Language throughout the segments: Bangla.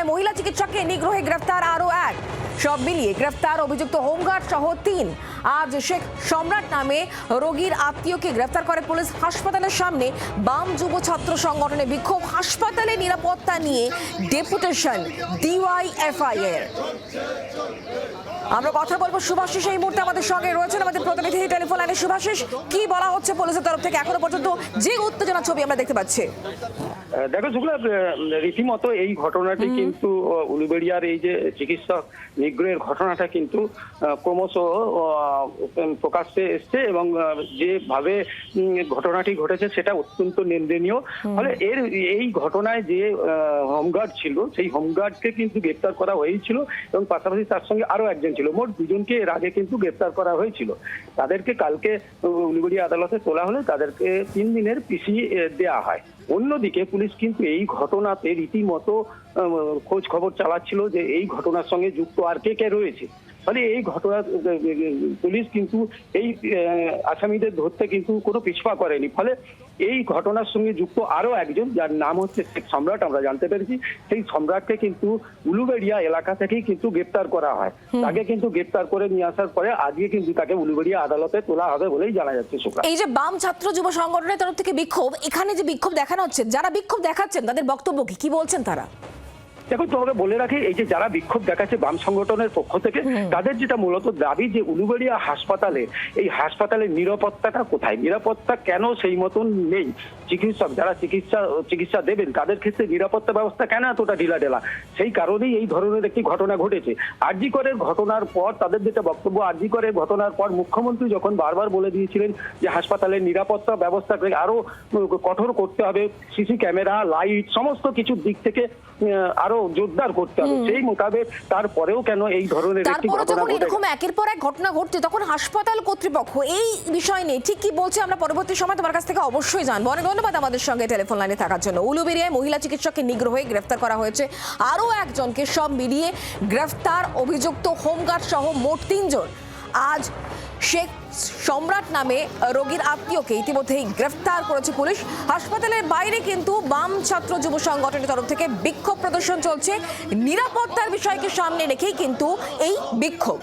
উলুবেড়িয়ায় মহিলা চিকিৎসককে নিগ্রহে গ্রেফতার আরও এক। সব মিলিয়ে গ্রেফতার অভিযুক্ত হোমগার্ড সহ তিন। আজ শেখ সম্রাট নামে রোগীর আত্মীয়কে গ্রেফতার করে পুলিশ হাসপাতালের সামনে। বাম যুব ছাত্র সংগঠনে বিক্ষোভ। হাসপাতালে নিরাপত্তা নিয়ে ডেপুটেশন ডিওয়াইএফআই এর আমরা কথা বলব সুভাষিস এই মুহূর্তে আমাদের সঙ্গে রয়েছেন আমাদের প্রতিনিধি টেলিফোন লাইনে। সুভাষিস কি বলা হচ্ছে পুলিশের তরফ থেকে এখনও পর্যন্ত? যে উত্তেজনা ছবি আমরা দেখতে পাচ্ছি। দেখো শুক্লা রীতিমতো এই ঘটনাটি কিন্তু আহ, উলুবেড়িয়ার এই যে চিকিৎসক নিগ্রহের ঘটনাটা কিন্তু ক্রমশ প্রকাশ্যে এসছে এবং যেভাবে ঘটনাটি ঘটেছে সেটা অত্যন্ত নিন্দনীয়। ফলে এর এই ঘটনায় যে হোমগার্ড ছিল সেই হোমগার্ডকে কিন্তু গ্রেপ্তার করা হয়েছিল এবং পাশাপাশি তার সঙ্গে আরও একজন ছিল। মোট দুজনকে এর আগে কিন্তু গ্রেপ্তার করা হয়েছিল। তাদেরকে কালকে উলুবেড়িয়া আদালতে তোলা হলে তাদেরকে তিন দিনের পিসি দেওয়া হয়। অন্যদিকে পুলিশ কিন্তু এই ঘটনাতে রীতিমতো খোঁজ খবর চালাচ্ছিল যে এই ঘটনার সঙ্গে যুক্ত আর কে কে রয়েছে। ফলে এই ঘটনা পুলিশ কিন্তু এই আসামিদের ধরতে কিন্তু কোনো পিছপা করেনি। ফলে এই ঘটনার সঙ্গে যুক্ত আরও একজন যার নাম হচ্ছে শেখ সম্রাট আমরা জানতে পেরেছি। সেই সম্রাটকে কিন্তু উলুবেড়িয়া এলাকা থেকেই কিন্তু গ্রেপ্তার করা হয়। তাকে কিন্তু গ্রেপ্তার করে নিয়ে আসার পরে আজকে কিন্তু তাকে উলুবেড়িয়া আদালতে তোলা হবে বলেই জানা যাচ্ছে শুক্লা এই যে বাম ছাত্র যুব সংগঠনের তরফ থেকে বিক্ষোভ এখানে যে বিক্ষোভ দেখানো হচ্ছে যারা বিক্ষোভ দেখাচ্ছেন তাদের বক্তব্য কি? কি বলছেন তারা? দেখো তোমাকে বলে রাখি এই যে যারা বিক্ষোভ দেখাচ্ছে বাম সংগঠনের পক্ষ থেকে তাদের যেটা মূলত দাবি যে উলুবেড়িয়া হাসপাতালে এই হাসপাতালের নিরাপত্তাটা কোথায়? নিরাপত্তা কেন সেই মতন নেই? চিকিৎসক যারা চিকিৎসা চিকিৎসা দেবেন তাদের ক্ষেত্রে নিরাপত্তা ব্যবস্থা কেন এতটা ঢিলা ঢেলা সেই কারণেই এই ধরনের একটি ঘটনা ঘটেছে। আরজিকরের ঘটনার পর তাদের যেটা বক্তব্য আরজিকরের ঘটনার পর মুখ্যমন্ত্রী যখন বারবার বলে দিয়েছিলেন যে হাসপাতালের নিরাপত্তা ব্যবস্থাকে আরও কঠোর করতে হবে সিসি ক্যামেরা লাইট সমস্ত কিছুর দিক থেকে আরও জোরদার করতে হবে। সেই মোতাবেক তারপরেও কেন এই ধরনের একটি তারপরে ঘটনা যখন এরকম একের পর এক ঘটনা ঘটছে তখন হাসপাতাল কর্তৃপক্ষ এই বিষয় নিয়ে ঠিক কি বলছে আমরা পরবর্তী সময় তোমার কাছ থেকে অবশ্যই জানব। অনেক ধন্যবাদ আমাদের সঙ্গে টেলিফোন লাইনে থাকার জন্য। উলুবেরিয়ায় মহিলা চিকিৎসককে নিগ্রহে গ্রেফতার করা হয়েছে। আরও একজনকে সব মিলিয়ে গ্রেফতার অভিযুক্ত হোমগার্ড সহ মোট তিনজন। আজ শেখ সম্রাট নামে রোগীর আত্মীয়কে ইতিমধ্যেই গ্রেফতার করেছে পুলিশ। হাসপাতালের বাইরে কিন্তু বাম ছাত্র যুব সংগঠনের তরফ থেকে বিক্ষোভ প্রদর্শন চলছে। নিরাপত্তার বিষয়কে সামনে রেখেই কিন্তু এই বিক্ষোভ।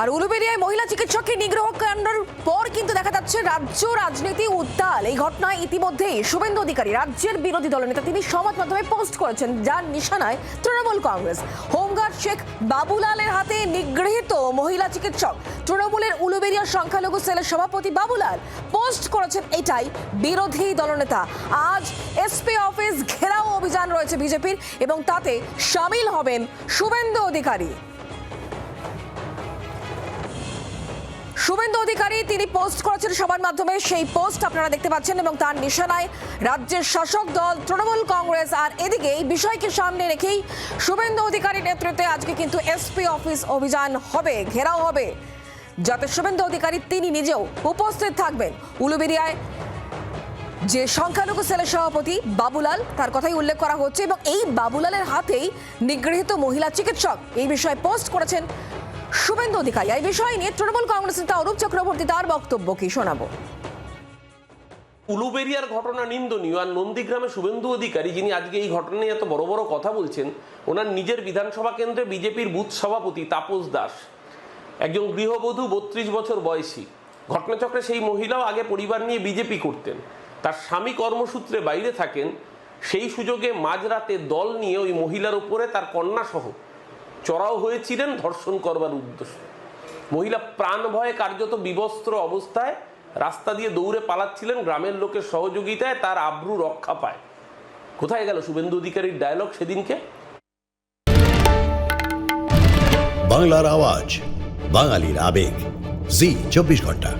আর উলুবেরিয়ায় মহিলা চিকিৎসককে নিগ্রহ কাণ্ডের পর কিন্তু দেখা যাচ্ছে রাজ্য রাজনীতি উত্তাল। এই ঘটনায় ইতিমধ্যেই শুভেন্দু অধিকারী, রাজ্যের বিরোধী দলনেতা তিনি সমাজ মাধ্যমে পোস্ট করেছেন, যার নিশানায় তৃণমূল কংগ্রেস। হোমগার্ড শেখ বাবুলালের হাতে নিগৃহীত মহিলা চিকিৎসক, তৃণমূলের উলুবেরিয়া সংখ্যালঘু সেলের সভাপতি বাবুলাল পোস্ট করেছেন এটাই বিরোধী দলনেতা আজ এসপি অফিস ঘেরাও অভিযান রয়েছে বিজেপির এবং তাতে সামিল হবেন শুভেন্দু অধিকারী। শুভেন্দু অধিকারী, তিনি পোস্ট করেছেন সবার মাধ্যমে। সেই পোস্ট আপনারা দেখতে পাচ্ছেন এবং তার নিশানায় রাজ্যের শাসক দল, তৃণমূল কংগ্রেস আর এদিকে এই বিষয়কে সামনে রেখেই শুভেন্দু অধিকারী নেতৃত্বে আজকে কিন্তু এসপি অফিস অভিযান হবে, ঘেরাও হবে। যাতে শুভেন্দু অধিকারী, তিনি নিজেও উপস্থিত থাকবেন। উলুবেরিয়ায় যে সংখ্যালঘু সেলের সভাপতি বাবুলাল, তার কথাই উল্লেখ করা হচ্ছে এবং এই বাবুলালের হাতেই নিগৃহীত মহিলা চিকিৎসক এই বিষয়ে পোস্ট করেছেন শুভেন্দু অধিকারী, এই বিষয় নিয়ে তৃণমূল কংগ্রেস নেতা অরূপ চক্রবর্তী তার বক্তব্য কি শোনাবো? উলুবেরিয়ার ঘটনা নিন্দনীয় আর নন্দীগ্রামে শুভেন্দু অধিকারী, যিনি আজকে এই ঘটনা নিয়ে এত বড় বড় কথা বলছেন, ওনার নিজের বিধানসভা কেন্দ্রে বিজেপির বুথ সভাপতি তাপস দাস। একজন গৃহবধূ, বত্রিশ বছর বয়সী। ঘটনাচক্রে সেই মহিলাও আগে পরিবার নিয়ে বিজেপি করতেন। তার স্বামী কর্মসূত্রে বাইরে থাকেন। সেই সুযোগে মাঝরাতে দল নিয়ে ওই মহিলার উপরে তার কন্যা সহ চড়াও হয়েছিলেন ধর্ষণ করবার উদ্দেশ্য। মহিলা প্রাণ ভয়ে কার্যত বিবস্ত্র অবস্থায় রাস্তা দিয়ে দৌড়ে পালাচ্ছিলেন, গ্রামের লোকের সহযোগিতায় তার আব্রু রক্ষা পায়। কোথায় গেল শুভেন্দু অধিকারীর ডায়লগ সেদিনকে? বাংলার আওয়াজ, বাঙালির আবেগ। জি, চব্বিশ ঘণ্টা।